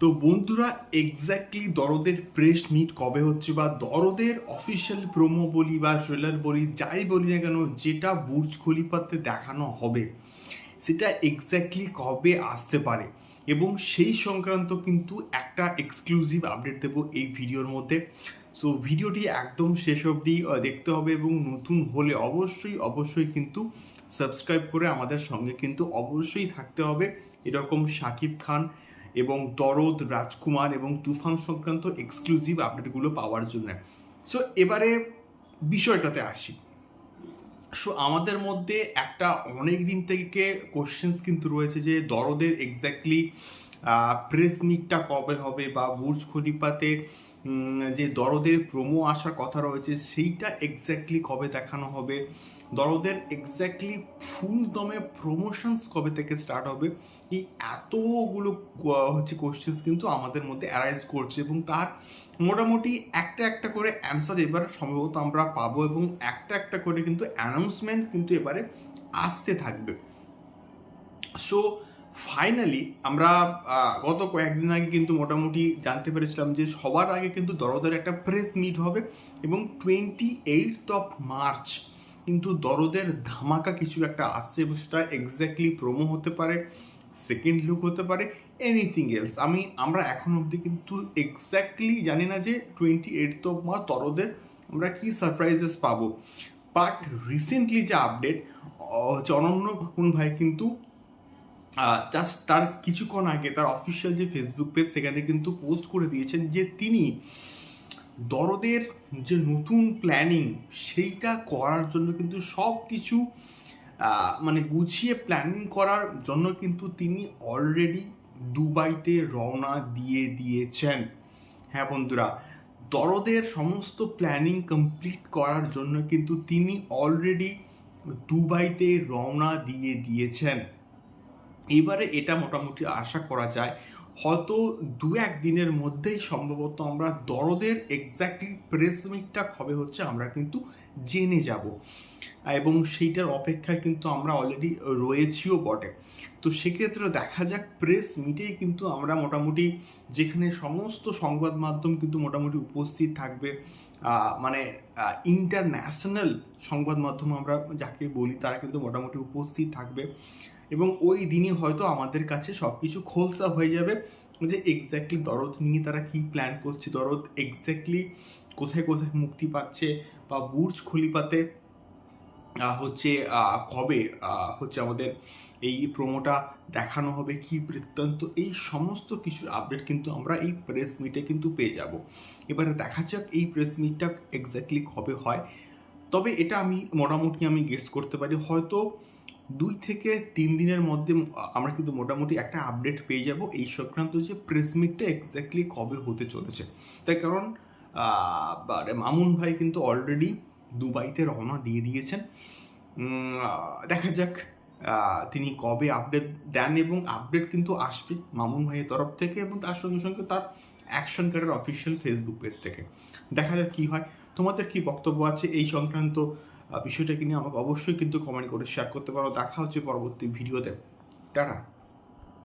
তো বন্ধুরা exactly দরদের press meet কবে হচ্ছে বা দরদের অফিসিয়াল প্রোমো বলি বা ট্রেলার বলি, যাই বলি না কেন, যেটা বুর্জ খলিফাতে দেখানো হবে, সেটা এক্স্যাক্টলি কবে আসতে পারে? এবং সেই সংক্রান্ত কিন্তু একটা এক্সক্লুসিভ আপডেট দেবো এই ভিডিওর মধ্যে। সো ভিডিওটি একদম শেষ অবধি দেখতে হবে এবং নতুন হলে অবশ্যই অবশ্যই কিন্তু সাবস্ক্রাইব করে আমাদের সঙ্গে কিন্তু অবশ্যই থাকতে হবে। এরকম শাকিব খান এবং দরদ রাজকুমার এবং তুফান সংক্রান্ত এক্সক্লুসিভ আপডেটগুলো পাওয়ার জন্য। সো এবারে বিষয়টাতে আসি। সো আমাদের মধ্যে একটা অনেক দিন থেকে কোশ্চেন্স কিন্তু রয়েছে যে দরদের এক্স্যাক্টলি প্রেস মিটটা কবে হবে বা বুর্জ খলিফাতে যে দরদের প্রোমো আসার কথা রয়েছে, সেইটা এক্স্যাক্টলি কবে দেখানো হবে? দরদের এক্স্যাক্টলি ফুল দমে প্রমোশনস কবে থেকে স্টার্ট হবে? এই এতগুলো হচ্ছে কোশ্চেন্স কিন্তু আমাদের মধ্যে অ্যারাইজ করছে এবং তার মোটামুটি একটা একটা করে অ্যান্সার এবার সম্ভবত আমরা পাবো এবং একটা একটা করে কিন্তু অ্যানাউন্সমেন্ট কিন্তু এবারে আসতে থাকবে। সো ফাইনালি আমরা গত কয়েকদিন আগে কিন্তু মোটামুটি জানতে পেরেছিলাম যে সবার আগে কিন্তু দরদের একটা প্রেস মিট হবে এবং টোয়েন্টি এইট অফ মার্চ কিন্তু দরদের ধামাকা কিছু একটা আসছে এবং সেটা এক্স্যাক্টলি প্রোমো হতে পারে সেকেন্ড লুক হতে পারে এনিথিং এলস আমি, আমরা এখন অবধি কিন্তু এক্স্যাক্টলি জানি না যে টোয়েন্টি এইট অফ মার্চ দরদের আমরা কি সারপ্রাইজেস পাবো। বাট রিসেন্টলি যে আপডেট হচ্ছে অনন্য ভাই কিন্তু জাস্ট তার কিছুক্ষণ আগে তার অফিসিয়াল যে ফেসবুক পেজ সেখানে কিন্তু পোস্ট করে দিয়েছেন যে তিনি দরদের যে নতুন প্ল্যানিং সেইটা করার জন্য কিন্তু সব কিছু মানে গুছিয়ে প্ল্যানিং করার জন্য কিন্তু তিনি অলরেডি দুবাইতে রওনা দিয়ে দিয়েছেন। হ্যাঁ বন্ধুরা, দরদের সমস্ত প্ল্যানিং কমপ্লিট করার জন্য কিন্তু তিনি অলরেডি দুবাইতে রওনা দিয়ে দিয়েছেন। এবারে এটা মোটামুটি আশা করা যায়। হয়তো দু এক দিনের মধ্যেই সম্ভবত আমরা দরদের এক্স্যাক্টলি প্রেস মিটটা কবে হচ্ছে আমরা কিন্তু জেনে যাব। এবং সেইটার অপেক্ষায় কিন্তু আমরা অলরেডি রয়েছিও বটে। তো সেক্ষেত্রে দেখা যাক প্রেস মিটেই কিন্তু আমরা মোটামুটি যেখানে সমস্ত সংবাদ মাধ্যম কিন্তু মোটামুটি উপস্থিত থাকবে মানে ইন্টারন্যাশনাল সংবাদ মাধ্যম আমরা যাকে বলি তারা কিন্তু মোটামুটি উপস্থিত থাকবে। এবং ওই দিনই হয়তো আমাদের কাছে সব কিছু খোলসা হয়ে যাবে যে এক্স্যাক্টলি দরদ নিয়ে তারা কি প্ল্যান করছে, দরদ এক্স্যাক্টলি কোথায় কোথায় মুক্তি পাচ্ছে বা বুর্জ খলিফাতে হচ্ছে কবে হচ্ছে আমাদের এই প্রোমোটা দেখানো হবে, কি বৃত্তান্ত, এই সমস্ত কিছুর আপডেট কিন্তু আমরা এই প্রেস মিটে কিন্তু পেয়ে যাব। এবারে দেখা যাক এই প্রেস মিটটা এক্স্যাক্টলি কবে হয়। তবে এটা আমি মোটামুটি আমি গেস করতে পারি, হয়তো দুই থেকে তিন দিনের মধ্যে আমরা কিন্তু মোটামুটি একটা আপডেট পেয়ে যাব এই সংক্রান্ত যে প্রেস মিটটা এক্স্যাক্টলি কবে হতে চলেছে। তাই কারণ মামুন ভাই কিন্তু অলরেডি দুবাইতে রওনা দিয়ে দিয়েছেন। দেখা যাক তিনি কবে আপডেট দেন এবং আপডেট কিন্তু আসবে মামুন ভাইয়ের তরফ থেকে এবং তার সঙ্গে সঙ্গে তার অ্যাকশন কার্ডের অফিসিয়াল ফেসবুক পেজ থেকে। দেখা যাক কী হয়। তোমাদের কি বক্তব্য আছে এই সংক্রান্ত বিষয়টাকে নিয়ে আমাকে অবশ্যই কিন্তু কমেন্ট করে শেয়ার করতে পারো। দেখা হচ্ছে পরবর্তী ভিডিওতে টাটা।